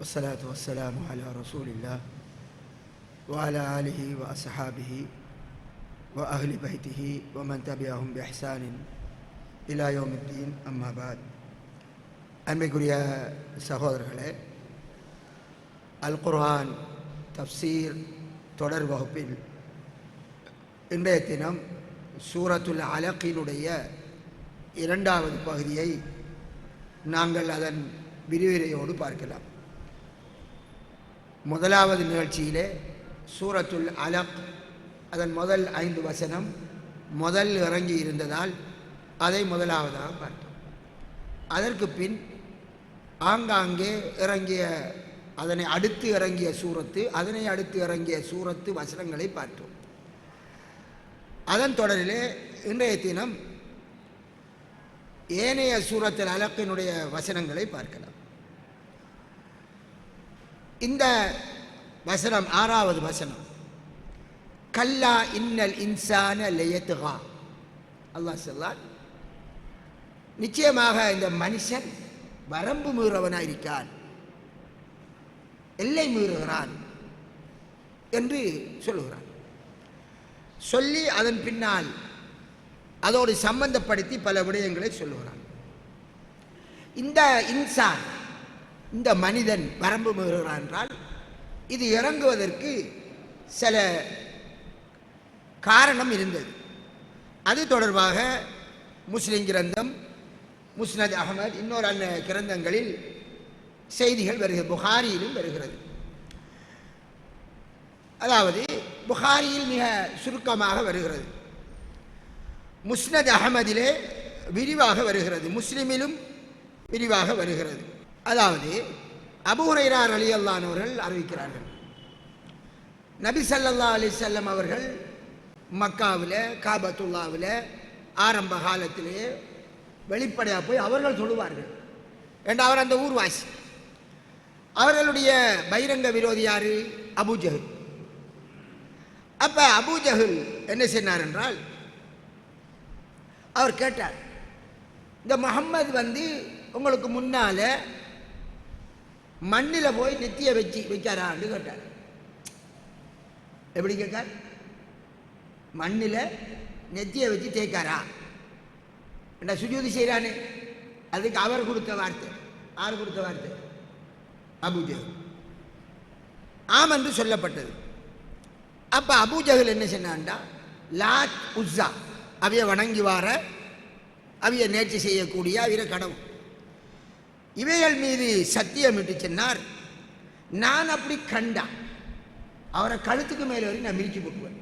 والصلاة والسلام على رسول الله وعلى آله وأصحابه وأهل بيته ومن تبعهم بإحسان إلى يوم الدين أما بعد அன்மைக்குரிய சகோதரர்களே அல் குர்ஆன் தப்சீர் தொடர் வகுப்பில் இன்றைய தினம் சூரத்துல் அலக்கினுடைய இரண்டாவது பகுதியை நாங்கள் அதன் விரிவுரையோடு பார்க்கலாம் முதலாவது நிகழ்ச்சியிலே சூரத்துல் அலக் அதன் முதல் ஐந்து வசனம் முதல் இறங்கி இருந்ததால் அதை முதலாவதாக பார்த்தோம். அதற்கு பின் ஆங்காங்கே இறங்கிய அதனை அடுத்து இறங்கிய சூரத்து அதனை அடுத்து இறங்கிய சூரத்து வசனங்களை பார்த்தோம். அதன் தொடரிலே இன்றைய தினம் ஏனைய சூரத்தில் அலக்கினுடைய வசனங்களை பார்க்கலாம். இந்த வசனம் ஆறாவது வசனம். கல்லா இன்னல் இன்சான லயத்துகா. அல்லாஹ் சொல்லா நிச்சயமாக இந்த மனுஷன் வரம்பு மீறவனாக இருக்கான் எல்லை மீறுகிறான் என்று சொல்லுகிறான். சொல்லி அதன் பின்னால் அதோடு சம்பந்தப்படுத்தி பல விடயங்களை சொல்லுகிறான். இந்த இன்சான் இந்த மனிதன் வரம்பு மீறுகிறான் என்றால் இது இறங்குவதற்கு சில காரணம் இருந்தது. அது தொடர்பாக முஸ்லிம் கிரந்தம் முஸ்னத் அகமது இன்னொரு அன்ன கிரந்தங்களில் செய்திகள் வருகிறது. புகாரியிலும் வருகிறது. அதாவது புகாரியில் மிக சுருக்கமாக வருகிறது. முஸ்னத் அகமதிலே விரிவாக வருகிறது. முஸ்லிமிலும் விரிவாக வருகிறது. அதாவது அபுஹுரைரார் அலி அல்லானவர்கள் அறிவிக்கிறார்கள். நபி சல்லா அலி செல்லம் அவர்கள் மக்காவில் காபத்துல்லாவில் ஆரம்ப காலத்திலேயே வெளிப்படையாக போய் அவர்கள் சொல்லுவார்கள். ஏன்னா அவர் அந்த ஊர்வாசி? அவர்களுடைய பகிரங்க விரோதி யாரு? அபூஜஹல் அப்ப அபூஜஹல் என்ன செய்தார் என்றால் அவர் கேட்டார் இந்த முகம்மது வந்து உங்களுக்கு முன்னால மண்ணில் போய் நெத்திய வச்சு வைக்காரான்னு கேட்டார். எப்படி கேட்கார்? மண்ணில் நெத்திய வச்சு தேய்க்காரா? என்ன சுஜூதி செய்கிறானே அதுக்கு அவர் கொடுத்த வார்த்தை. யார் கொடுத்த வார்த்தை? அபூஜகல் ஆம் என்று சொல்லப்பட்டது. அப்போ அபுஜகல் என்ன சொன்னான்டா? லாத் உஸ்ஸா. அவைய வணங்கி வார அவைய நேர்ச்சி செய்யக்கூடிய அவிர கடவுள். இவைகள் மீது சத்தியம் இட்டு சொன்னார் நான் அப்படி கண்டான் அவரை கழுத்துக்கு மேலே வரையும் நான் மிதிச்சு போட்டுவேன்.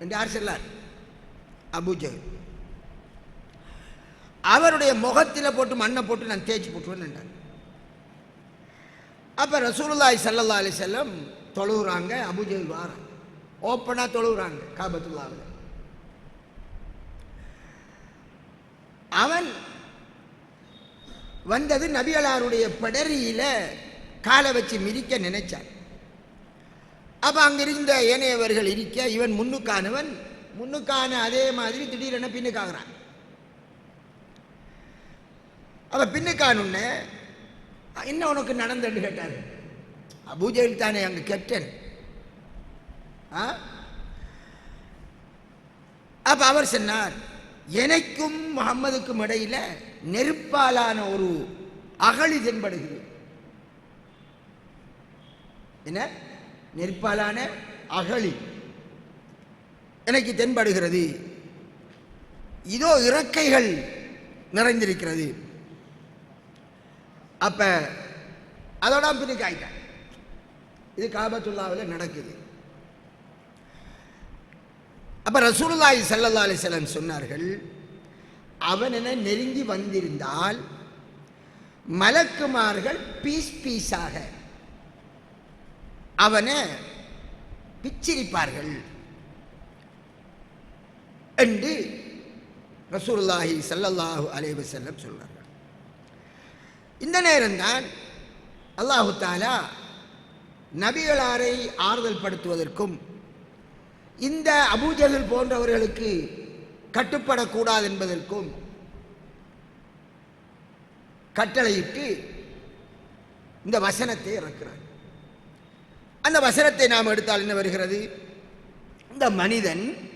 என்று யார் சொல்லார் அபூஜகல் அவருடைய முகத்தில் போட்டு மண்ணை போட்டு நான் தேய்ச்சி போட்டுவேன் என்றார். அப்போ ரசூலுல்லாய் சல்லல்லா அலி செல்லம் தொழுகிறாங்க அபுஜல் வாரம் ஓப்பனாக தொழுகிறாங்க காபத்துல்லாவில். அவன் வந்தது நபியலாருடைய படரியில காலை வச்சு மிதிக்க நினைச்சார். அப்போ அங்கிருந்த ஏனையவர்கள் இருக்க இவன் முன்னுக்கானவன் முன்னுக்கான அதே மாதிரி திடீரென பின்னுக்காகிறான். அவ பின்னுக்கானுன்ன என்ன உனக்கு நடந்தன்னு கேட்டார். அபூஜையில் தானே அங்கே கேப்டன். அப்போ அவர் சொன்னார் எனக்கும் முகம்மதுக்கும் இடையில நெருப்பாலான ஒரு அகழி தென்படுகிறது. என்ன? நெருப்பாலான அகழி. எனக்கு தென்படுகிறது. இதோ இறக்கைகள் நிறைந்திருக்கிறது. அப்ப அதோட பின்னுக்கு ஆயிட்டான். இது காபத்துல்லாவில் நடக்குது. அப்ப ரசூலுல்லாஹி சல்லல்லா அலிசல்லம் சொன்னார்கள் அவன் என நெருங்கி வந்திருந்தால் மலக்குமார்கள் பீஸ் பீஸாக அவனை பிச்சிரிப்பார்கள் என்று ரசூல்லாஹி சல்லல்லாஹு அலைவு செல்லம் சொல்கிறார்கள் இந்த நேரம்தான் அல்லாஹு தாலா நபிகளாரை ஆறுதல் படுத்துவதற்கும் இந்த அபூஜகல் போன்றவர்களுக்கு கட்டுப்படக்கூடாது என்பதற்கும் கட்டளையிட்டு இந்த வசனத்தை இறக்கிறான் அந்த வசனத்தை நாம் எடுத்தால் என்ன வருகிறது? இந்த மனிதன்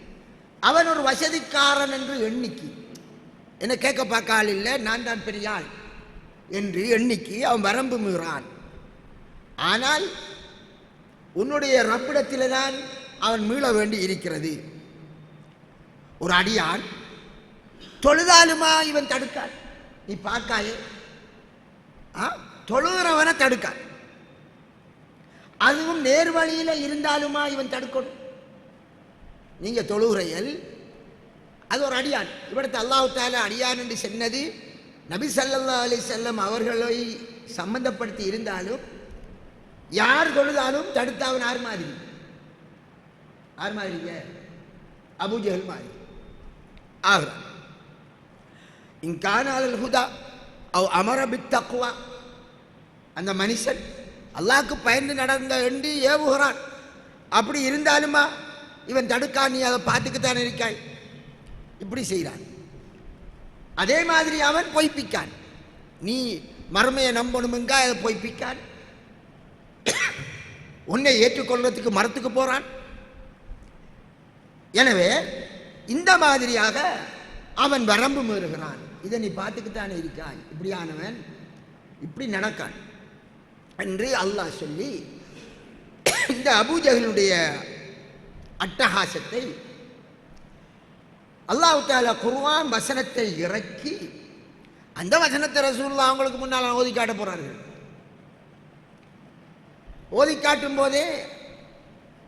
அவன் ஒரு வசதிக்காரன் என்று எண்ணிக்கை. என்ன கேட்க பார்க்க ஆள் இல்லை நான் தான் பெரிய ஆள் என்று எண்ணிக்கை அவன் வரம்பு மீறான். ஆனால் உன்னுடைய ரப்பிடத்தில்தான் அவன் மீள வேண்டி இருக்கிறது. ஒரு அடியான் தொழுதாலுமா இவன் தடுக்கான்? நீ பார்க்காயே? தொழுகிறவனை தடுக்காள் அதுவும் நேர்வழியில் இருந்தாலுமா இவன் தடுக்கணும்? நீங்கள் தொழுகிறையல் அது ஒரு அடியான். இவடத்து அல்லாஹால அடியான் என்று சொன்னது நபி சல்லா அலி செல்லம் அவர்களை சம்பந்தப்படுத்தி இருந்தாலும் யார் தொழுதாலும் தடுத்தவன் ஆறு மாதிரி? ஆறு மாதிரிங்க அபுஜஹல் மாதிரி. ஆகிறான் இன்கான ஹுதா அவ் அமர பித்தக்குவா அந்த மனுஷன் அல்லாஹ்க்கு பயந்து நடந்த என்று ஏவுகிறான். அப்படி இருந்தாலுமா இவன் தடுக்கா நீ அதை பார்த்துக்குத்தான் இருக்காய். இப்படி செய்கிறான். அதே மாதிரி அவன் பொய்ப்பிக்கான். நீ மறுமையை நம்பணுமெங்கா அதை பொய்ப்பிக்கான். உன்னை ஏற்றுக்கொள்றதுக்கு மரத்துக்கு போகிறான் எனவே இந்த மாதிரியாக அவன் வரம்பு மீறுகிறான். இதை நீ பார்த்துக்கிட்டானே இருக்காய். இப்படியானவன் இப்படி நடக்கான் என்று அல்லாஹ் சொல்லி இந்த அபூஜகனுடைய அட்டகாசத்தை அல்லாஹ் தாலா குர்ஆன் வசனத்தை இறக்கி அந்த வசனத்தை ரசூல்லா அவங்களுக்கு முன்னால் ஓதி காட்ட போகிறார்கள் ஓதி காட்டும் போதே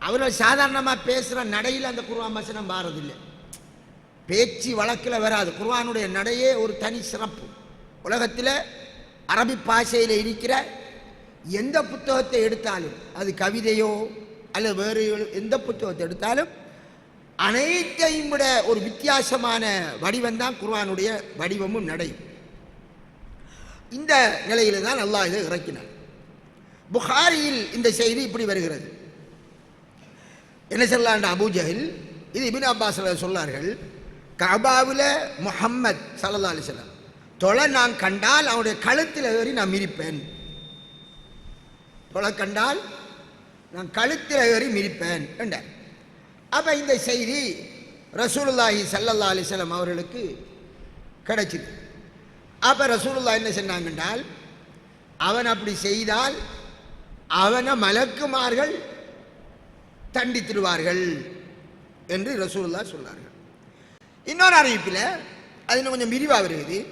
அவர்கள் சாதாரணமாக பேசுகிற நடையில் அந்த குருவான் வசனம் வாரதில்லை. பேச்சு வழக்கில் வராது. குர்வானுடைய நடையே ஒரு தனி சிறப்பு. உலகத்தில் அரபி பாஷையில் இருக்கிற எந்த புத்தகத்தை எடுத்தாலும் அது கவிதையோ அல்லது வேறு எந்த புத்தகத்தை எடுத்தாலும் அனைத்தையும் விட ஒரு வித்தியாசமான வடிவம் தான் குர்வானுடைய வடிவமும் நடையும். இந்த நிலையில தான் அல்லாஹ் இதை இறக்கினார் புகாரியில் இந்த செய்தி இப்படி வருகிறது. என்ன சொல்லலாண்ட அபூஜஹில்? இது இபின் அப்பாஸ் சொன்னார்கள் கபாவில் முஹம்மத் சல்லா அலிஸ்லாம் தொலை நான் கண்டால் அவனுடைய கழுத்தில் ஏறி நான் மிரிப்பேன் தொலை கண்டால் நான் கழுத்தில் ஏறி மிரிப்பேன் என்றார். அப்போ இந்த செய்தி ரசூலுல்லாஹி சல்லல்லா அலிஸ்லாம் அவர்களுக்கு கிடைச்சிது. அப்போ ரசூலுல்லா என்ன சொன்னாங்கன்றால் அவன் அப்படி செய்தால் அவனை மலக்குமார்கள் தண்டித்திடுவார்கள் என்று ரசூலுல்லா சொன்னார்கள். இன்னொரு அறிவிப்பில் அது இன்னும் கொஞ்சம் விரிவாக வருகிறது.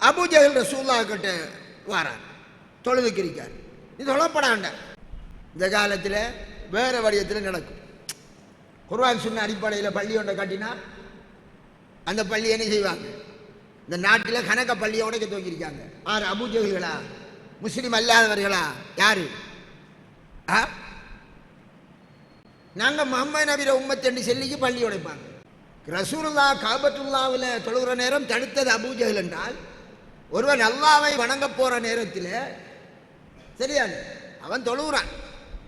அபூஜகல் ரசூல்லா கிட்ட வாரார். தொழுதுக்கு இருக்கார் இது தொழப்படாண்ட இந்த காலத்தில் வேறு வடிவத்தில் நடக்கும். குர்வான் சொன்ன அடிப்படையில் பள்ளி ஒன்றை கட்டினா அந்த பள்ளி என்ன செய்வாங்க? இந்த நாட்டில் கணக்க பள்ளியை உடைக்க துவங்கியிருக்காங்க ஆறு அபூஜகல்களா முஸ்லீம் அல்லாதவர்களா? யாரு? ஆ? நாங்கள் முகமது நபிர உம்மத்தண்டு செல்லிக்கு பள்ளி உடைப்பாங்க. ரசூலுல்லா காபத்துல்லாவில் தொழுகிற நேரம் தடுத்தது அபூஜகல் என்றால் ஒருவன் அல்லாவை வணங்க போகிற நேரத்தில் சரியா? அவன் தொழுகிறான்.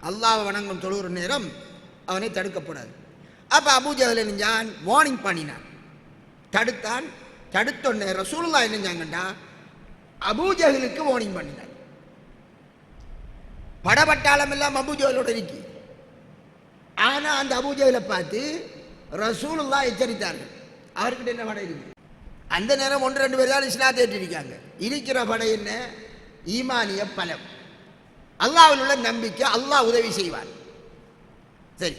அல்லாவை வணங்கும் தொழுகிற நேரம் அவனை தடுக்கப்படாது அப்போ அபூஜகல் நெஞ்சான் வார்னிங் பண்ணினான். தடுத்தான். தடுத்தொன்னே ரசூலுல்லா என்னஞ்சாங்கண்டா அபூஜகலுக்கு வார்னிங் பண்ணினான். படபட்டாளம் எல்லாம் அபூஜகலோட இருக்கு. ஆனா அந்த அபூஜகலை பார்த்து ரசூலுல்லா எச்சரித்தார்கள். அவர்கிட்ட என்ன படை இருக்கு அந்த நேரம் ஒன்று ரெண்டு பேர் தான் இஸ்லாத்தை ஏற்றிருக்காங்க. இருக்கிற படை என்ன? ஈமானிய பலம். அல்லாவில் உள்ள நம்பிக்கை அல்லாஹ் உதவி செய்வார். சரி.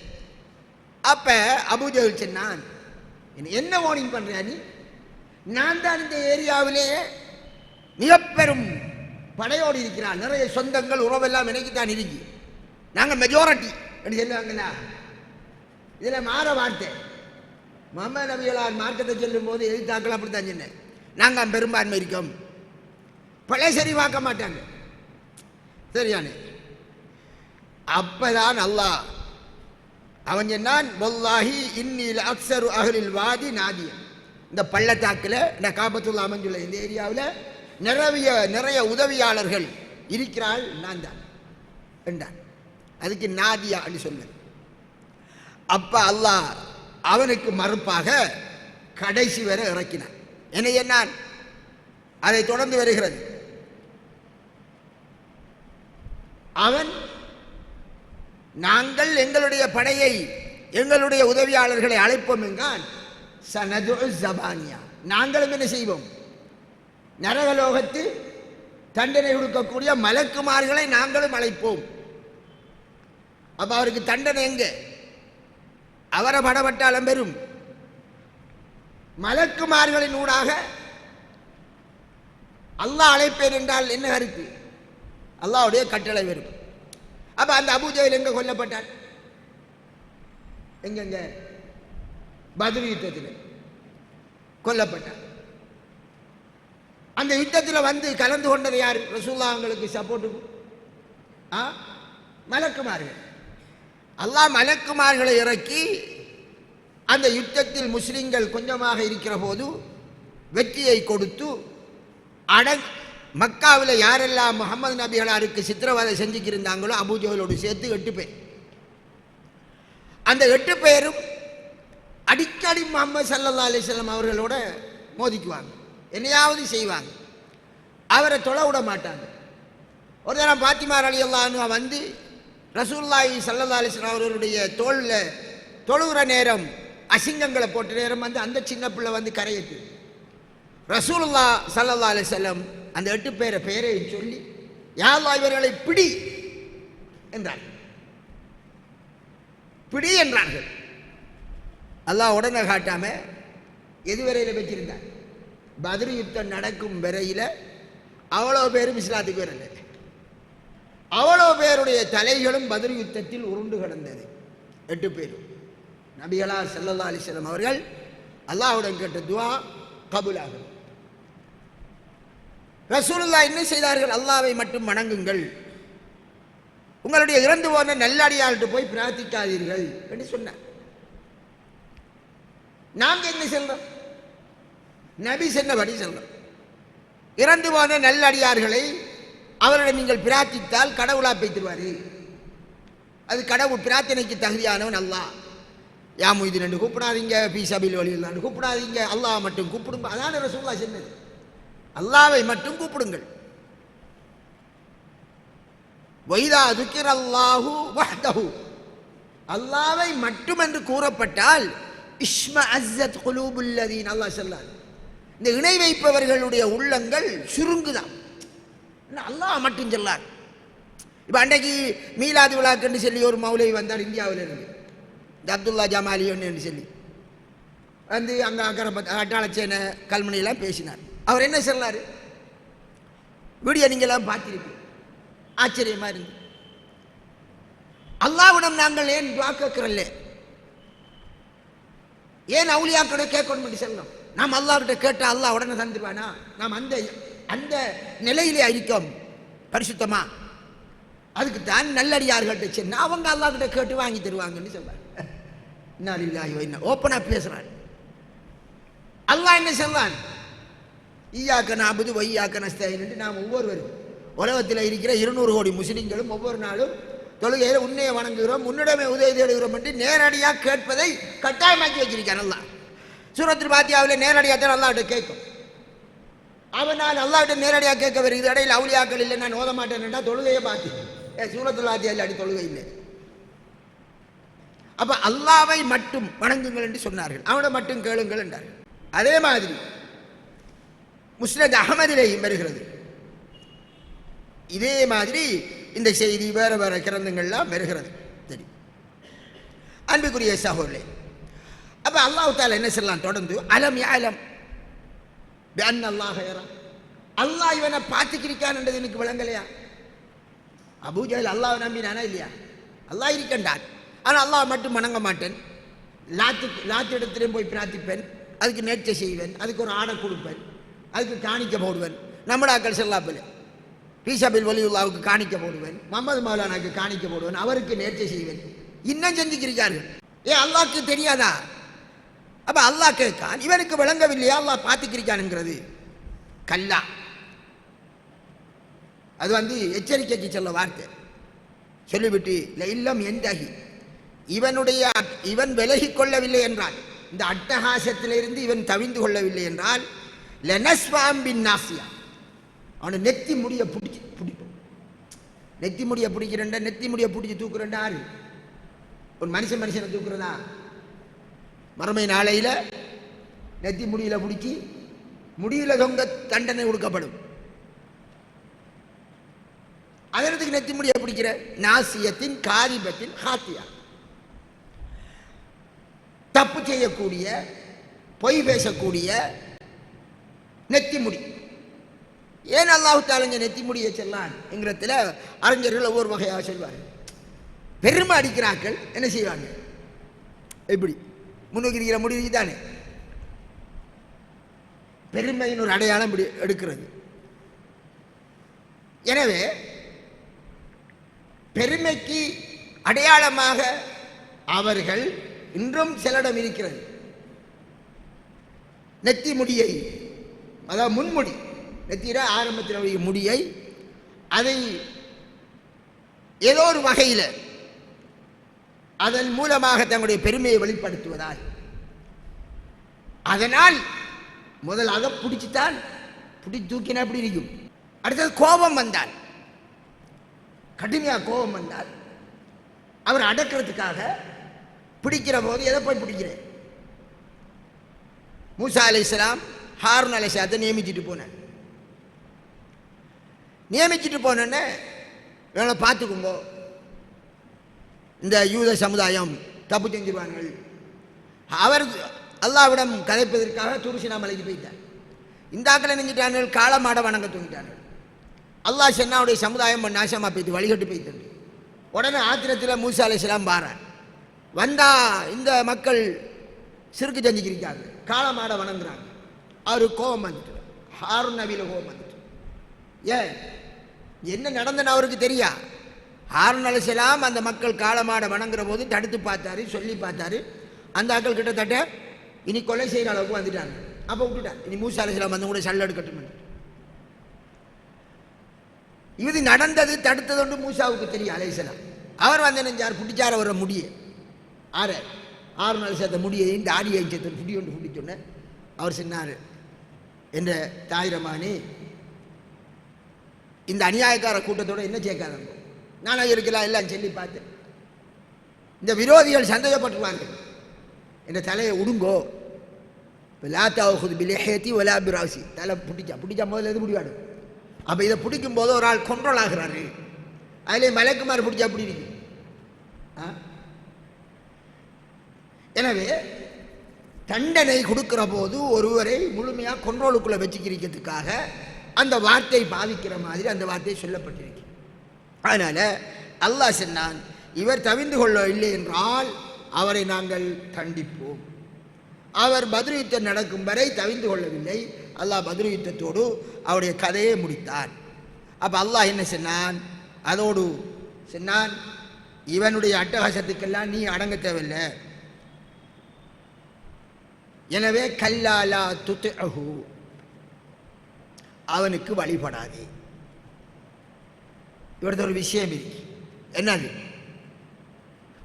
அப்ப அபூஜகல் சொன்னான் என்ன- என்ன வார்னிங் பண்ணுறியா நீ? நான் தான் இந்த ஏரியாவிலேயே மிகப்பெரும் படையோடு இருக்கிறான். நிறைய சொந்தங்கள் உறவெல்லாம் எனக்கு தான் இருக்கு. நாங்கள் மெஜாரிட்டி என்று சொல்லுவாங்களா? இதில் மாற வார்த்தை. முகமது நபிகளார் மார்க்கத்தை சொல்லும் போது எழுத்தாக்கள் அப்படித்தான் சொன்னேன். நாங்கள் பெரும்பான்மை இருக்கோம். பழைய சரி பார்க்க மாட்டாங்க. சரியானே? அப்பதான் அல்லாஹ் அவன் சொன்னான் வல்லாஹி இன்னில் அக்ஸரு அகலில் வாதி நாதியம் இந்த பள்ளத்தாக்கில் இந்த காபத்துல்லா அமைஞ்சுள்ள இந்த ஏரியாவில் நிறைய நிறைய உதவியாளர்கள் இருக்கிறாள் நான் தான் என்றான். அதுக்கு நாதியா அப்படி சொன்னேன் அப்ப அல்லாஹ் அவனுக்கு மறுப்பாக கடைசி வரை இறக்கினான். என்ன என்னான் அதை தொடர்ந்து வருகிறது. அவன் நாங்கள் எங்களுடைய படையை எங்களுடைய உதவியாளர்களை அழைப்போம் என்றால் சனது ஜபானியா. நாங்களும் என்ன செய்வோம்? நரகலோகத்து தண்டனை கொடுக்கக்கூடிய மலக்குமார்களை நாங்களும் அழைப்போம். அப்ப அவருக்கு தண்டனை எங்கே? அவரை படப்பட்டாலும் பெறும் மலக்குமார்களின் ஊடாக அல்லாஹ் அழைப்பேன் என்றால் என்ன கருத்து? அல்லாவுடைய கட்டளை வரும் அப்ப அந்த அபூஜையில் எங்க கொல்லப்பட்டார்? எங்கெங்க பதில் யுத்தத்தில் கொல்லப்பட்டார். அந்த யுத்தத்தில் வந்து கலந்து கொண்டது யார்? ரசூல்லா அவங்களுக்கு சப்போர்ட்டுக்கு ஆ? மலக்குமார்கள். அல்லாஹ் மலக்குமார்களை இறக்கி அந்த யுத்தத்தில் முஸ்லிம்கள் கொஞ்சமாக இருக்கிற போது வெற்றியை கொடுத்து அட மக்காவில் யாரெல்லாம் முகமது நபிகளாருக்கு சித்திரவதை செஞ்சுக்கிருந்தாங்களோ அபுஜோலோடு சேர்த்து எட்டு பேர். அந்த எட்டு பேரும் அடிக்கடி முகமது சல்லா அலிஸ்லாம் அவர்களோட மோதிக்குவாங்க. என்னையாவது செய்வாங்க. அவரை தொலை விட மாட்டாங்க. ஒரு தரம் பாத்திமார் அலி அல்லான்னு வந்து ரசூல்லாயி சல்லா அலிஸ்லாம் அவர்களுடைய தோளில் தொழுகிற நேரம் அசிங்கங்களை போட்ட நேரம் வந்து அந்த சின்ன பிள்ளை வந்து கரையுது ரசூலுல்லா சல்லா அலிசல்லம் அந்த எட்டு பேரை பெயரை சொல்லி யாழ்லா இவர்களை பிடி என்றார் பிடி என்றார்கள். அல்லாஹ் உடனே காட்டாம எதுவரையில் வச்சிருந்தார் பதிரி யுத்தம் நடக்கும் வரையில் அவ்வளோ பேரும் இஸ்லாத்துக்கு வரலை. அவ்வளோ பேருடைய தலைகளும் பதில் யுத்தத்தில் உருண்டு கிடந்தது. எட்டு பேரும் நபிகளா செல்லல்லா அலிஸ்லம் அவர்கள் அல்லாஹ்வுடன் கேட்ட துவா கபூலாகும். ரசூலுல்லா என்ன செய்தார்கள்? அல்லாவை மட்டும் வணங்குங்கள். உங்களுடைய இறந்து போன நல்லடியாள்கிட்ட போய் பிரார்த்திக்காதீர்கள் என்று சொன்னார். நாம் என்ன சொல்றோம்? நபி சென்னபடி சொல்றோம். இறந்து போன நல்லடியார்களை அவரிடம் நீங்கள் பிரார்த்தித்தால் கடவுளா பேத்திருவார். அது கடவுள் பிரார்த்தனைக்கு தகுதியானவன் அல்லாஹ். யாமுதீன் என்று கூப்பிடாதீங்க பீசாபில் வழியில்லான்னு கூப்பிடாதீங்க அல்லாஹ் மட்டும் கூப்பிடுங்க. அதான் ரசூல்லா சொன்னது. அல்லாவை மட்டும் கூப்பிடுங்கள். வைதா துக்கிர் அல்லாஹு வஹ்தஹு. அல்லாவை மட்டும் என்று கூறப்பட்டால் இஸ்ம அஸ்ஸத் குலூபுல்லதீன் அல்லாஹ் சொல்லார் இந்த இணை வைப்பவர்களுடைய உள்ளங்கள் சுருங்குதான். அல்லாஹ் மட்டும் சொல்லார். இப்போ அன்றைக்கு மீலாது விழாக்குன்னு சொல்லி ஒரு மௌலவி வந்தார் இந்தியாவில் இருந்து இந்த அப்துல்லா ஜமாலி ஒன்று சொல்லி. வந்து அங்கே அக்கறை அட்டாளச்சேன கல்முனையெல்லாம் பேசினார். அவர் என்ன சொல்லார் வீடியோ நீங்களாம் பார்த்திருப்பீங்க. ஆச்சரியமாக இருந்து. அல்லாவிடம் நாங்கள் ஏன் துவா கேட்கிறல்ல ஏன் அவுலியாக்கிட்ட கேட்கணும் சொல்லணும்? நாம் அல்லாஹ்கிட்ட கேட்டால் அல்லாஹ் உடனே தந்துடுவானா நாம் அந்த அந்த நிலையிலே இருக்கோம் பரிசுத்தமா? அதுக்கு தான் நல்லடியார்கள்ட்ட சென்னா அவங்க அல்லாஹ்கிட்ட கேட்டு வாங்கி தருவாங்கன்னு சொல்றாங்க என்ன ஓப்பனா பேசுறான் அல்லாஹ் என்ன சொல்றான் ஈயாக்க நாபுது வையாக்க நஸ்தாயின் நாம் ஒவ்வொருவரும் உலகத்தில் இருக்கிற இருநூறு கோடி முஸ்லீம்களும் ஒவ்வொரு நாளும் தொழுகையில் உன்னையை வணங்குகிறோம் உன்னிடமே உதவி தேடுகிறோம் என்று நேரடியாக கேட்பதை கட்டாயமாக்கி வச்சிருக்கான் அல்லா சூரத்தில் பாத்தியாவில் நேரடியாக தான் அல்லாஹ்ட்ட கேட்கும். அவன் நான் அல்லாஹ்ட்ட நேரடியாக கேட்க வருகிறது. இடையில் அவுளியாக்கள் இல்லை நான் ஓத மாட்டேன்டா தொழுகையை பார்த்து. ஏ சூரத்தில் பாத்தியா இல்லாடி தொழுகை இல்லை. அப்ப அல்லாவை மட்டும் வணங்குங்கள் என்று சொன்னார்கள். அவனை மட்டும் கேளுங்கள் என்றார்கள். அதே மாதிரி முஸ்லத் அகமதிலேயும் வருகிறது. இதே மாதிரி இந்த செய்தி வேற வேற கிரந்தங்கள்லாம் வருகிறது. சரி. அன்புக்குரிய சகோதரே அப்ப அல்லாஹ் தாலா என்ன சொல்லலாம்? தொடர்ந்து அலம் யாலம் அன் அல்லாஹ் அல்லாஹ் இவனை பார்த்துக்கிருக்கான்ன்றது எனக்கு விளங்கலையா அபூஜல் அல்லாஹ் நம்பினானா இல்லையா அல்லாஹ் இருக்கண்டான் ஆனால் அல்லாஹ் மட்டும் வணங்க மாட்டேன் லாத்து லாத்து இடத்துலையும் போய் பிரார்த்திப்பேன் அதுக்கு நேர்ச்சை செய்வேன் அதுக்கு ஒரு ஆடை கொடுப்பேன். அதுக்கு காணிக்க போடுவேன். நம்மடாக்கள் செல்லாப்பில் பீசாபில் வலியுல்லாவுக்கு காணிக்க போடுவேன். மம்மது மௌலானாக்கு காணிக்க போடுவேன். அவருக்கு நேர்ச்சை செய்வேன். இன்னும் செஞ்சுக்கிருக்காரு ஏ அல்லாவுக்கு தெரியாதா? அப்போ அல்லாஹ் கேட்கான் இவனுக்கு விளங்கவில்லையா? அல்லாஹ் பார்த்துக்கிறிக்கானுங்கிறது கல்லா. அது வந்து எச்சரிக்கைக்கு சொல்ல வார்த்தை. சொல்லிவிட்டு "ல இல்லம் எந்தகி? இவனுடைய இவன் விலகி கொள்ளவில்லை என்றால் இந்த அட்டகாசத்திலிருந்து இவன் தவிந்து கொள்ளவில்லை என்றால் லெனஸ்வாம்பின் நாசியா. அவனை நெத்தி முடிய பிடிச்சி பிடிப்போம். நெத்தி முடியை பிடிக்கிறேன்டா நெத்தி முடியை பிடிச்சி தூக்குறேன்டா ஆறு. ஒரு மனுஷன் மனுஷனை தூக்குறதா? மறுமை நாளையில நெத்தி முடியில பிடிச்சி முடியில தொங்க தண்டனை கொடுக்கப்படும் அதனத்துக்கு நெத்தி முடியை பிடிக்கிற? நாசியத்தின் காரிபத்தின் ஹாத்தியா தப்பு செய்யக்கூடிய பொய் பேசக்கூடிய நெத்தி முடி. ஏன் அல்லாஹு தாலங்க நெத்தி முடியை செல்லான் என்கிறதுல அறிஞர்கள் ஒவ்வொரு வகையாக சொல்வார் பெருமை அடிக்கிறார்கள் என்ன செய்வாங்க? எப்படி? முன்னுக்கு இருக்கிற முடிவு தானே பெருமையின் ஒரு அடையாளம் எடுக்கிறது. எனவே பெருமைக்கு அடையாளமாக அவர்கள் இன்றும் செலடம் இருக்கிறது. நெத்தி முடியை அதாவது முன்முடி நெத்தியில ஆரம்பத்தில் முடியை அதை ஏதோ ஒரு வகையில் அதன் மூலமாக தங்களுடைய பெருமையை வெளிப்படுத்துவதால் அதனால் முதல் அதை பிடிச்சித்தான் பிடிச்சி தூக்கினா எப்படி இருக்கும் அடுத்தது கோபம் வந்தால். கடுமையாக கோபம் வந்தால். அவர் அடக்கிறதுக்காக பிடிக்கிற போது எதை போய் பிடிக்கிறேன்? மூசா அலை இஸ்லாம் ஹாரூன் அலை இஸ்லாத்தை நியமிச்சுட்டு போனேன் நியமிச்சுட்டு போனோன்னே இவனை பார்த்துக்கும்போ இந்த யூத சமுதாயம் தப்பு செஞ்சிருவார்கள். அவர் அல்லாவிடம் கதைப்பதற்காக துருசினா மலைக்கு போயிட்டார். இந்த ஆக்களை நெஞ்சிட்டார்கள் காளமாட வணங்க தூங்கிட்டார்கள் அல்லாஹ் சென்னாவுடைய சமுதாயம் நாசமாக போய்த்து வழிகட்டு போயிட்டு உடனே ஆத்திரத்தில் மூசா அலிஸ்லாம் இஸ்லாம் வந்தா இந்த மக்கள் சிறுக்கு செஞ்சுக்கிருக்காங்க. காலமாட வணங்குறாங்க. அவரு கோபம் வந்துட்டு ஹாரு நபியில் கோபம் வந்துட்டு ஏன்? என்ன நடந்தன்னு அவருக்கு தெரியா? ஹாரூன் அலிசலாம் அந்த மக்கள் காலமாட வணங்குற போது தடுத்து பார்த்தாரு சொல்லி பார்த்தாரு. அந்த ஆக்கள் கிட்டத்தட்ட இனி கொலை செய்கிற அளவுக்கு வந்துட்டாங்க. அப்போ விட்டுட்டார் இனி மூசா அலிசலாம் வந்து கூட சல்ல எடுக்கட்டும் இது நடந்தது தடுத்தது மூசாவுக்கு தெரியும் அலைசலாம் அவர் வந்து நெஞ்சார் பிடிச்சார் அவரை முடிய. ஆற ஆறு நாள் சேர்த்த முடியை இந்த ஆடி சேர்த்து புடி ஒன்று புடி சொன்ன அவர் சொன்னார் என்ற தாயிரமானி இந்த அநியாயக்கார கூட்டத்தோட என்ன சேர்க்காதங்க நானும் இருக்கலாம் எல்லாம் சொல்லி பார்த்தேன். இந்த விரோதிகள் சந்தேகப்பட்டுருவாங்க. இந்த தலையை உடுங்கோ. லாத்தாவுது பிலேஹேத்தி ஒலா பிராசி. தலை பிடிச்சா பிடிச்சா முதல்ல எது முடிவாடு அப்போ இதை பிடிக்கும் போது ஒரு ஆள் கொண்ட்ரோல் ஆகிறாரு. அதுலேயும் மலைக்குமார் பிடிச்சா அப்படி இருக்கு? ஆ? எனவே தண்டனை கொடுக்கிற போது ஒருவரை முழுமையாக கொண்ட்ரோலுக்குள்ளே வச்சுக்கிறதுக்காக அந்த வார்த்தை பாவிக்கிற மாதிரி அந்த வார்த்தை சொல்லப்பட்டிருக்கு. அதனால் அல்லாஹ் சொன்னான் இவர் தவிந்து கொள்ள இல்லை என்றால் அவரை நாங்கள் தண்டிப்போம். அவர் பதில் யுத்தம் நடக்கும் வரை தவிந்து கொள்ளவில்லை. அல்லாஹ் பதில் யுத்தத்தோடு அவருடைய கதையை முடித்தான். அப்போ அல்லாஹ் என்ன சொன்னான்? அதோடு சொன்னான் இவனுடைய அட்டகாசத்துக்கெல்லாம் நீ அடங்க தேவையில்லை. எனவே கல்லாலா துத்து அவனுக்கு வழிபடாதே. இவரது ஒரு விஷயம் இருக்கு. என்னது?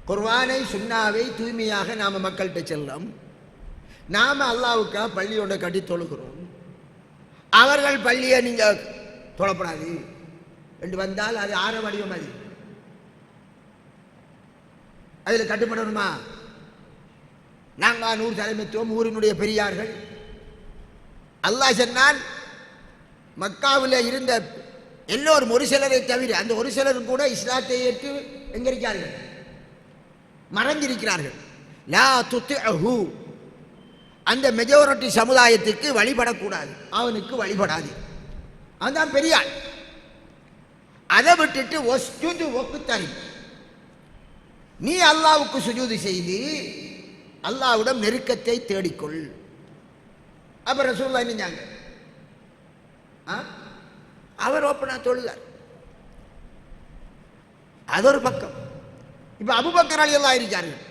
குர்வானை சுண்ணாவை தூய்மையாக நாம மக்கள்கிட்ட செல்லும் நாம அல்லாவுக்கா ஒன்றை கட்டி தொழுகிறோம். அவர்கள் பள்ளியை நீங்கள் தொழப்படாது. என்று வந்தால் அது ஆற வடிவம் அது. அதில் கட்டுப்படணுமா? நாங்கள் நூறு தலைமைத்துவம் ஊரினுடைய பெரியார்கள். அல்லாஹ் சொன்னால் மக்காவில் இருந்த எல்லோரும் ஒரு சிலரை தவிர அந்த ஒரு சிலரும் கூட இஸ்லாத்தை ஏற்று எங்கிருக்கிறார்கள்? மறைஞ்சிருக்கிறார்கள் லா துத்து அந்த மெஜாரிட்டி சமுதாயத்துக்கு வழிபடக்கூடாது. அவனுக்கு வழிபடாது. அவன்தான் பெரியாள் அதை விட்டுட்டு ஒஸ்து ஒக்குத்தறி நீ அல்லாவுக்கு சுஜூது செய்து அல்லாவிடம் நெருக்கத்தை தேடிக்கொள். அப்புறம் ரசூல்லா என்னஞ்சாங்க ஆ? அவர் ஓப்பனா தொழுதார். அது ஒரு பக்கம். இப்ப அபுபக்கர் அலி எல்லாம் இருக்கிறார்கள்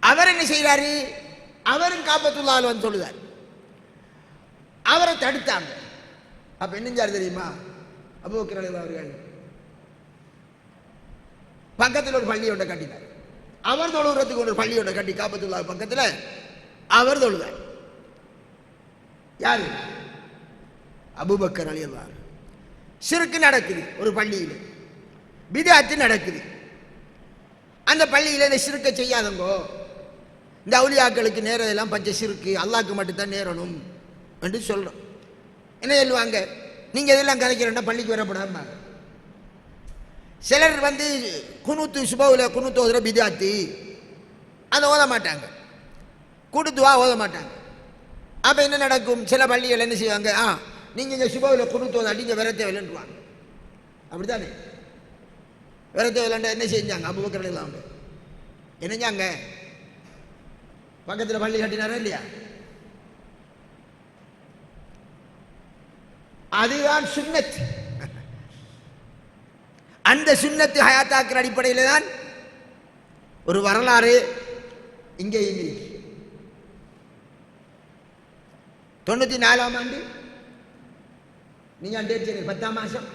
அவர் என்ன செய்யறாரு அவரும் காப்பத்துள்ளால் வந்து சொல்லுதார் அவரை தடுத்தாங்க. அப்ப என்னஞ்சார் தெரியுமா? அபுபக்கர் அலி அவர்கள் பக்கத்தில் ஒரு பள்ளி ஒன்றை கட்டினார். அவர் தொழுகிறதுக்கு ஒரு பள்ளி ஒன்றை கட்டி காப்பத்துள்ளா பக்கத்தில் அவர் தொழுதார். யாரு? அபுபக்கர் அலி சிறுக்கு நடக்குது ஒரு பள்ளியில். பிதாத்து நடக்குது. அந்த பள்ளியில் இந்த சிறுக்கை செய்யாதங்கோ. இந்த அவுலியாக்களுக்கு நேரதெல்லாம் பச்சை சிறுக்கு அல்லாக்கு மட்டும்தான் நேரணும் என்று சொல்கிறோம் என்ன சொல்லுவாங்க? நீங்கள் இதெல்லாம் கதைக்கிறோன்னா பள்ளிக்கு வரப்படாமல் சிலர் வந்து குணூத்து சுபவில் குணூத்து ஓதுற பிதாத்து. அதை ஓத மாட்டாங்க. கொடுத்துவா ஓத மாட்டாங்க. அப்போ என்ன நடக்கும்? சில பள்ளிகள் என்ன செய்வாங்க? ஆ நீங்கள் இங்கே சுபாவில் குனூத்து ஓத அடிங்க விரத்தை விளையாண்டுவாங்க அப்படித்தானே? விரத்தை விளையாண்ட என்ன செஞ்சாங்க? அபுபக்கர் எல்லாம் என்னஞ்சாங்க பக்கத்தில் பள்ளி கட்டினாரா இல்லையா? அதுதான் சுண்ணத் அந்த சுண்ணத்து ஹயாத்தாக்கிற அடிப்படையில் தான் ஒரு வரலாறு இங்கே இங்கே தொண்ணூற்றி நாலாம் ஆண்டு நீங்கள் டேட் பத்தாம் மாதம்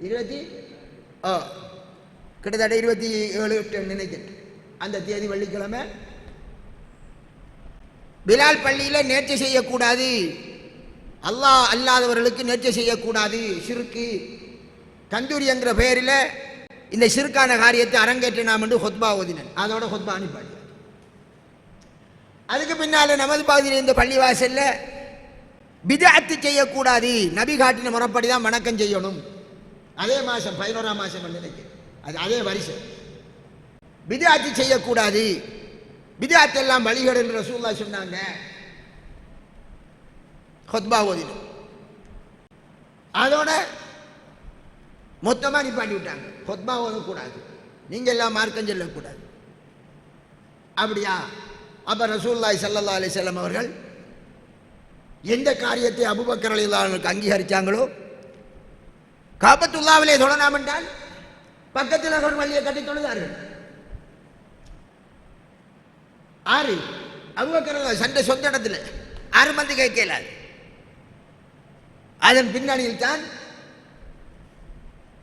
இருபத்தி ஓ கிட்டத்தட்ட இருபத்தி ஏழு எட்டு நினைக்கிறேன் அந்த தேதி வெள்ளிக்கிழமை பிலால் பள்ளியில் நேர்ச்சி செய்யக்கூடாது அல்லாஹ் அல்லாதவர்களுக்கு நேர்ச்சி செய்யக்கூடாது சிறுக்கு கந்தூரி என்ற பெயரில் இந்த சிறுக்கான காரியத்தை அரங்கேற்றினாம் என்று ஹொத்பா ஓதினன் அதோட ஹொத்பா அனுப்பாடி அதுக்கு பின்னால் நமது பகுதியில் இந்த பள்ளிவாசல்ல பிதாத்து செய்யக்கூடாது. நபி காட்டின முறைப்படி தான் வணக்கம் செய்யணும். அதே மாதம் பதினோராம் மாதம் நினைக்கிறேன் அது அதே வரிசை. பிதாத்து செய்யக்கூடாது. பிதாத்து எல்லாம் வழிகள் என்று ரசூல்லா சொன்னாங்க. ஹொத்பா ஓதினோம். அதோட மொத்தமாக நிப்பாட்டி விட்டாங்க. ஹொத்பா ஓதக்கூடாது. நீங்கள் எல்லாம் மார்க்கம் சொல்லக்கூடாது. அப்படியா? அப்போ ரசூல்லாய் சல்லல்லா அலிசல்லம் அவர்கள் எந்த காரியத்தை அபுபக்கர் அலிலானுக்கு அங்கீகரித்தாங்களோ காபத்துல்லாவிலே தொடராம் என்றால் பக்கத்தில் ஒரு வழியை கட்டி தொழுதார்கள். ஆறு அபுபக்கர் சண்டை சொந்த இடத்துல ஆறு மந்தி கேட்கலாது. அதன் பின்னணியில் தான்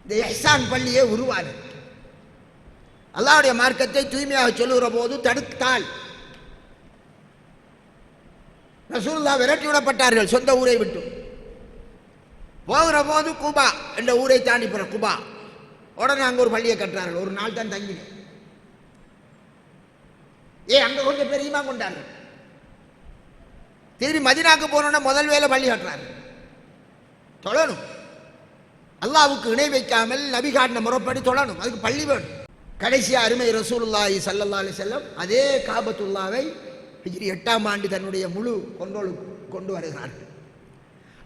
இந்த எஹ்சான் பள்ளியே உருவானது. அல்லாவுடைய மார்க்கத்தை தூய்மையாக சொல்லுகிற போது தடுத்தால் ரசூல்லா விரட்டி விடப்பட்டார்கள் சொந்த ஊரை விட்டு. போகிற போது குபா என்ற ஊரை தாண்டி போற குபா. உடனே அங்கே ஒரு பள்ளியை கட்டுறார்கள். ஒரு நாள் தான் தங்கினேன். ஏ அங்க கொஞ்சம் பெரியமா கொண்டார்கள். திரும்பி மதினாக்கு போனோன்னா முதல் வேலை பள்ளி கட்டுறாரு தொழணும். அல்லாவுக்கு இணை வைக்காமல் நபி காட்டின முறைப்படி தொழணும். அதுக்கு பள்ளி வேணும். கடைசி அருமை ரசூலுல்லாஹி சல்லல்லா அலி செல்லம் அதே காபத்துல்லாவை ஹிஜ்ரி எட்டாம் ஆண்டு தன்னுடைய முழு கொண்டோளுக்கு கொண்டு வருகிறார்கள்.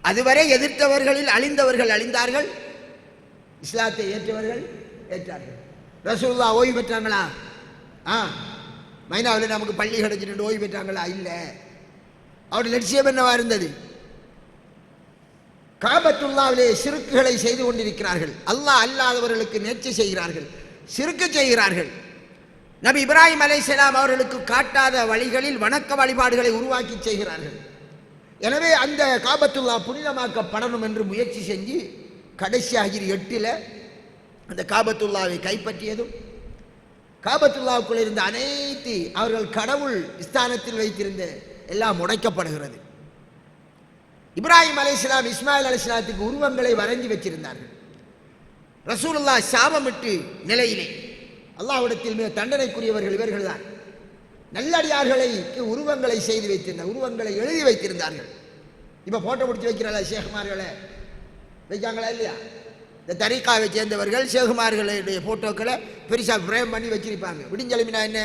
அதுவரை எதிர்த்தவர்களில் அழிந்தவர்கள் அழிந்தார்கள். இஸ்லாத்தை ஏற்றவர்கள் ஏற்றார்கள். ரசூல்லா ஓய்வு பெற்றாங்களா? ஆ மைனாவில் நமக்கு பள்ளி கிடைச்சிட்டு ஓய்வு பெற்றாங்களா? இல்லை. அவருடைய லட்சியம் என்னவா இருந்தது? காபத்துல்லாவிலே சிறுக்குகளை செய்து கொண்டிருக்கிறார்கள். அல்லாஹ் அல்லாதவர்களுக்கு நேர்ச்சி செய்கிறார்கள். சிறுக்கு செய்கிறார்கள். நபி இப்ராஹிம் அலைசலாம் அவர்களுக்கு காட்டாத வழிகளில் வணக்க வழிபாடுகளை உருவாக்கி செய்கிறார்கள். எனவே அந்த காபத்துல்லா புனிதமாக்கப்படணும் என்று முயற்சி செஞ்சு கடைசி அகிர் எட்டில் அந்த காபத்துல்லாவை கைப்பற்றியதும் காபத்துல்லாவுக்குள் இருந்த அனைத்து அவர்கள் கடவுள் ஸ்தானத்தில் வைத்திருந்த எல்லாம் உடைக்கப்படுகிறது. இப்ராஹிம் அலைஹிஸ்ஸலாம் இஸ்மாயில் அலிஸ்லாத்துக்கு உருவங்களை வரைஞ்சி வச்சிருந்தார்கள். ரசூலுல்லா சாபமிட்டு நிலையிலே அல்லாஹ்விடத்தில் மிக தண்டனைக்குரியவர்கள் இவர்கள்தான். நல்லடியார்களை உருவங்களை செய்து வைத்திருந்த உருவங்களை எழுதி வைத்திருந்தார்கள். இப்போ போட்டோ பிடிச்சி வைக்கிறாளா ஷேகுமார்களை. வைக்காங்களா இல்லையா? இந்த தரிகாவை சேர்ந்தவர்கள் ஷேகுமார்களுடைய போட்டோக்களை பெருசாக ஃப்ரேம் பண்ணி வச்சிருப்பாங்க. விடிஞ்செலுமினா என்ன?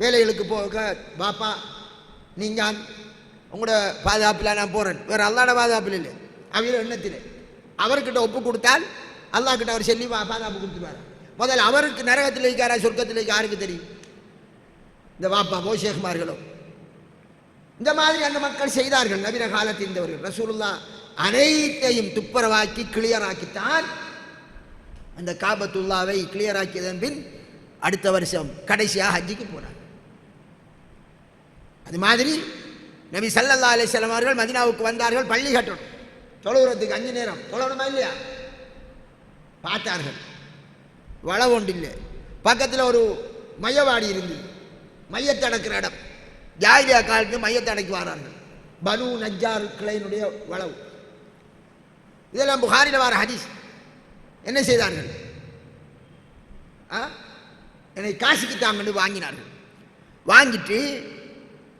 வேலைகளுக்கு போக பாப்பா நீங்கள் உங்களோட பாதுகாப்பில் நான் போகிறேன் வேறு அல்லாட பாதுகாப்பில் இல்லை. அவங்க எண்ணத்தில். அவர்கிட்ட ஒப்பு கொடுத்தால் அல்லாக்கிட்ட அவர் சொல்லி பாதுகாப்பு கொடுத்துருவார்? முதல்ல அவருக்கு நரகத்தில் இருக்காரா சொர்க்கத்தில் இருக்க யாருக்கு தெரியும்? இந்த வாப்பா போஷேகுமார்களோ இந்த மாதிரி அந்த மக்கள் செய்தார்கள் நவீன காலத்தில் இருந்தவர்கள். ரசூலுல்லா அனைத்தையும் துப்புரவாக்கி கிளியராக்கித்தான். அந்த காபத்துல்லாவை கிளியராக்கியதன் பின் அடுத்த வருஷம் கடைசியாக ஹஜ்ஜிக்கு போனார். அது மாதிரி நபி சல்லல்லா அலிஸ்லாம் அவர்கள் மதினாவுக்கு வந்தார்கள் பள்ளி கட்டணும். தொழுகிறதுக்கு அஞ்சு நேரம். தொழணுமா இல்லையா? பார்த்தார்கள். வள ஒன்று இல்லை பக்கத்தில் ஒரு மையவாடி இருந்தது மையத்தை அடக்கிற இடம். ஜாகிரியா காலத்து மையத்தை அடக்கி வரார்கள். பனு நஜார் கிளையினுடைய வளவு. இதெல்லாம் புகாரில் வர ஹதீஸ். என்ன செய்தார்கள்? ஆ? என்னை காசுக்கு தாங்கன்னு வாங்கினார்கள். வாங்கிட்டு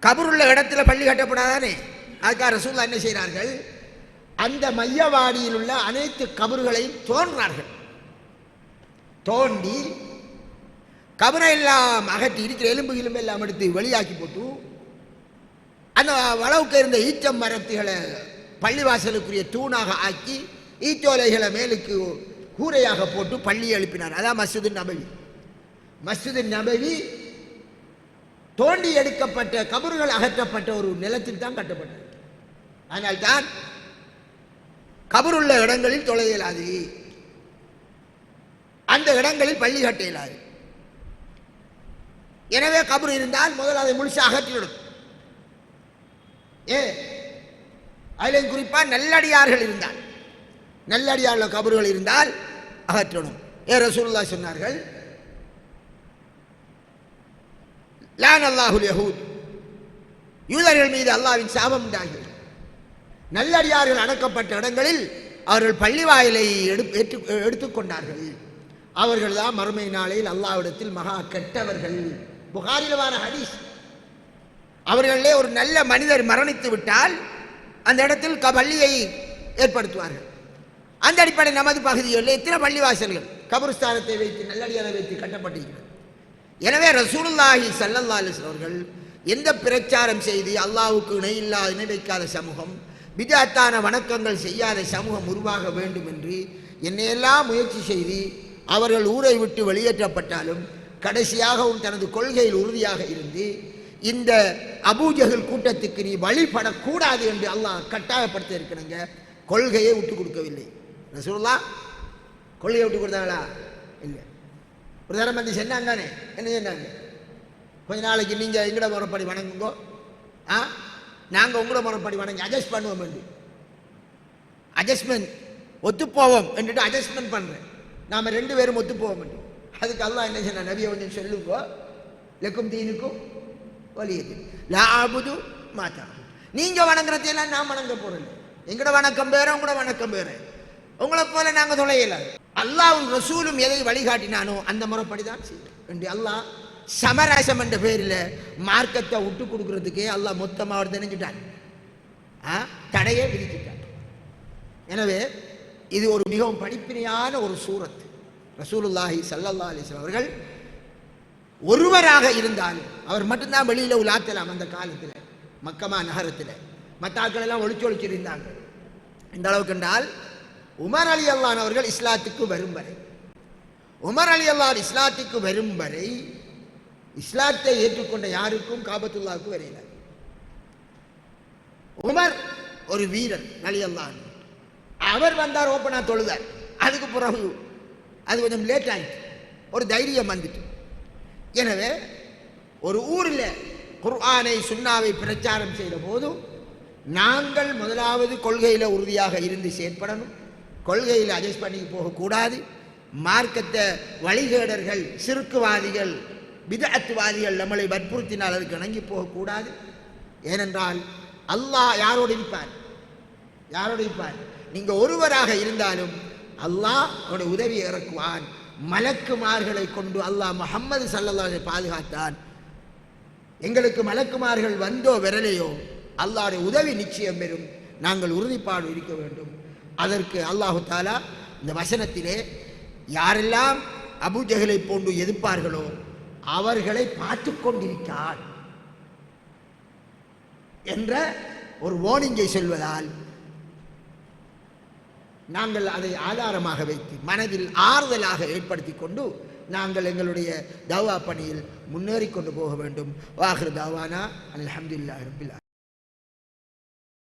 கபருள்ள இடத்துல பள்ளி கட்டப்படாதானே? அதுக்காக ரசூல்லா என்ன செய்கிறார்கள்? அந்த மையவாடியில் உள்ள அனைத்து கபறுகளையும் தோன்றார்கள். தோண்டி கபரை எல்லாம் அகற்றி இருக்கிற எலும்பு எலும்பு எல்லாம் எடுத்து வெளியாக்கி போட்டு அந்த வளவுக்கு இருந்த ஈச்சம் மரத்துகளை பள்ளிவாசலுக்குரிய தூணாக ஆக்கி ஈச்சோலைகளை மேலுக்கு கூரையாக போட்டு பள்ளியை எழுப்பினார். அதான் மஸ்ஜிது நபவி. மஸ்ஜிது நபவி தோண்டி எடுக்கப்பட்ட கபறுகள் அகற்றப்பட்ட ஒரு நிலத்தில் தான் கட்டப்பட்டது. அதனால்தான் கபருள்ள இடங்களில் தொலை இயலாது அந்த இடங்களில் பள்ளி கட்ட இயலாது. எனவே கபர் இருந்தால் முதல் அதை முழுசா அகற்றிவிடும். ஏ அதில் குறிப்பாக நல்லடியார்கள் இருந்தால். நல்லடியார்கள் கபறுகள் இருந்தால் அகற்றணும். ஏ ரசூல்லா சொன்னார்கள்? லான் அல்லாஹுல் யஹூத். யூதர்கள் மீது அல்லாவின் சாபம் உண்டாகிறது. நல்லடியார்கள் அடக்கப்பட்ட இடங்களில் அவர்கள் பள்ளி வாயிலை எடுத்து எடுத்துக்கொண்டார்கள் அவர்கள் தான் மறுமை நாளையில் அல்லாவிடத்தில் மகா கெட்டவர்கள். புகாரில் வார ஹதீஸ். அவர்களிலே ஒரு நல்ல மனிதர் மரணித்து விட்டால் அந்த இடத்தில் க பள்ளியை ஏற்படுத்துவார்கள். அந்த அடிப்படை நமது பகுதிகளில் இத்தனை பள்ளிவாசல்கள் கபருஸ்தானத்தை வைத்து நல்லடியாரை வைத்து கட்டப்பட்டிருக்கிறது. எனவே ரசூலுல்லாஹி சல்லல்லாஸ் அவர்கள் எந்த பிரச்சாரம் செய்து அல்லாவுக்கு இணை இல்லாத இணை வைக்காத சமூகம் பிதாத்தான வணக்கங்கள் செய்யாத சமூகம் உருவாக வேண்டும் என்று என்னையெல்லாம் முயற்சி செய்து அவர்கள் ஊரை விட்டு வெளியேற்றப்பட்டாலும் கடைசியாகவும் தனது கொள்கையில் உறுதியாக இருந்து இந்த அபூஜகல் கூட்டத்துக்கு நீ வழிபடக்கூடாது என்று அல்லாஹ் கட்டாயப்படுத்த இருக்கணுங்க கொள்கையை விட்டு கொடுக்கவில்லை. சொல்லலாம் கொள்கையை விட்டு கொடுத்தாங்களா? இல்லை. ஒரு தரம் வந்து சொன்னாங்கண்ணே என்ன சொன்னாங்க? கொஞ்ச நாளைக்கு நீங்கள் எங்கட முறைப்படி வணங்குங்கோ. ஆ? நாங்கள் உங்களோட முறைப்படி வணங்கி அட்ஜஸ்ட் பண்ணுவோம் என்று. அட்ஜஸ்ட்மெண்ட் ஒத்துப்போவோம் என்றுட்டு அட்ஜஸ்ட்மெண்ட் பண்ணுறேன் நாம் ரெண்டு பேரும் ஒத்து போக முடியும் அதுக்கு அல்லாஹ் என்ன சொன்ன நபியை கொஞ்சம் சொல்லுங்கோ. லெக்கும் தீனுக்கும் வலியது லா ஆபுது மாத்தா நீங்கள் வணங்குறதையெல்லாம் நான் வணங்க போகிறேன் எங்களோட வணக்கம் பேர உங்களோட வணக்கம் பேர உங்களை போல நாங்கள் தொலையல அல்லாவும் ரசூலும் எதை வழிகாட்டினானோ அந்த முறைப்படி தான் செய்யும் என்று அல்லாஹ் சமராசம் என்ற பேரில் மார்க்கத்தை விட்டு கொடுக்கறதுக்கே அல்லாஹ் மொத்தமாக அவர் தெரிஞ்சுட்டான் ஆ? தடையே விதிச்சுட்டான் எனவே இது ஒரு மிகவும் படிப்பினையான ஒரு சூரத். ரசூலுல்லாஹி சல்லல்லா அலிஸ்லாம் அவர்கள் ஒருவராக இருந்தாலும் அவர் மட்டும்தான் வெளியில் உலாத்தலாம் அந்த காலத்தில் மக்கமா நகரத்தில். மற்ற ஆட்கள் எல்லாம் ஒழிச்சு ஒழிச்சிருந்தாங்க இந்த அளவுக்கு என்றால் உமர் அலி அல்லான் அவர்கள் இஸ்லாத்துக்கு வரும் வரை உமர் அலி அல்லான் இஸ்லாத்துக்கு வரும் வரை இஸ்லாத்தை ஏற்றுக்கொண்ட யாருக்கும் காபத்துல்லாவுக்கு வரையில. உமர் ஒரு வீரர் அலி அல்லான் அவர் வந்தார் ஓப்பனாக தொழுதார். அதுக்கு பிறகு அது கொஞ்சம் லேட் ஆகிட்டு ஒரு தைரியம் வந்துட்டு எனவே ஒரு ஊரில் குர்ஆனை சுண்ணாவை பிரச்சாரம் செய்த போது நாங்கள் முதலாவது கொள்கையில் உறுதியாக இருந்து செயற்படணும். கொள்கையில் அட்ஜஸ்ட் பண்ணி போகக்கூடாது. மார்க்கத்தை வழிகேடர்கள் சிறுக்குவாதிகள் விதத்துவாதிகள் நம்மளை வற்புறுத்தினால் அதுக்கு இணங்கி போகக்கூடாது. ஏனென்றால் அல்லாஹ் யாரோடு இருப்பார்? யாரோடு இருப்பார்? நீங்கள் ஒருவராக இருந்தாலும் அல்லாஹ் அவருடைய உதவி இறக்குவான். மலக்குமார்களை கொண்டு அல்லாஹ் முகம்மது சல்லல்லாஹை பாதுகாத்தான். எங்களுக்கு மலக்குமார்கள் வந்தோ விரலையோ அல்லாஹ்வுடைய உதவி நிச்சயம் பெறும். நாங்கள் உறுதிப்பாடு இருக்க வேண்டும். அதற்கு அல்லாஹு தாலா இந்த வசனத்திலே யாரெல்லாம் அபுஜகலை போன்று எதிர்ப்பார்களோ அவர்களை பார்த்து கொண்டிருக்கிறார் என்ற ஒரு வார்னிங்கை சொல்வதால் நாங்கள் அதை ஆதாரமாக வைத்து மனதில் ஆறுதலாக ஏற்படுத்தி கொண்டு நாங்கள் எங்களுடைய தவா பணியில் முன்னேறி கொண்டு போக வேண்டும். வாஹிர் தாவானா. அல்ஹம்துலில்லாஹி ரப்பில்